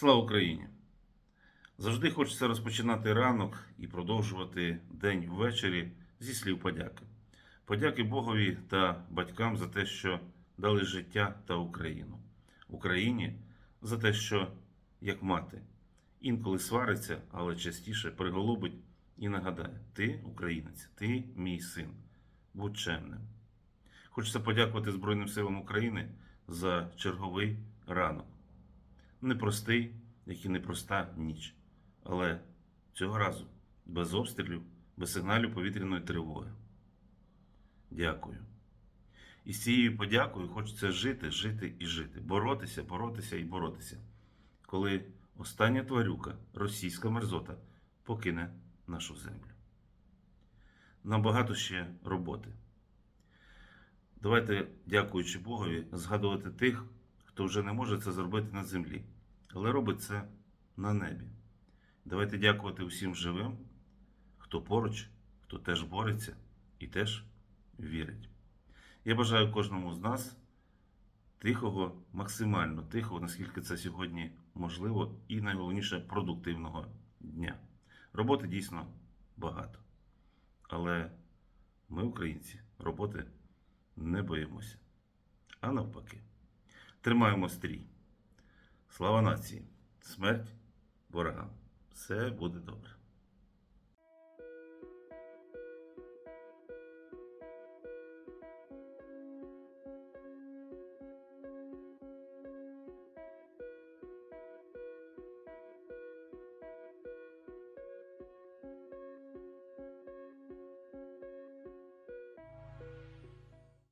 Слава Україні! Завжди хочеться розпочинати ранок і продовжувати день ввечері зі слів подяки. Подяки Богові та батькам за те, що дали життя та Україну. Україні за те, що, як мати, інколи свариться, але частіше приголубить і нагадає: ти українець, ти мій син, будь чемним. Хочеться подякувати Збройним силам України за черговий ранок. Непростий, як і непроста ніч. Але цього разу без обстрілів, без сигналів повітряної тривоги. Дякую. І з цією подякою хочеться жити, жити і жити, боротися, боротися і боротися. Коли остання тварюка, російська мерзота, покине нашу землю. Нам багато ще роботи. Давайте, дякуючи Богові, згадувати тих, хто вже не може це зробити на землі, але робить це на небі. Давайте дякувати усім живим, хто поруч, хто теж бореться і теж вірить. Я бажаю кожному з нас тихого, максимально тихого, наскільки це сьогодні можливо, і найголовніше продуктивного дня. Роботи дійсно багато. Але ми, українці, роботи не боїмося. А навпаки, тримаємо стрій. Слава нації! Смерть ворогам! Все буде добре.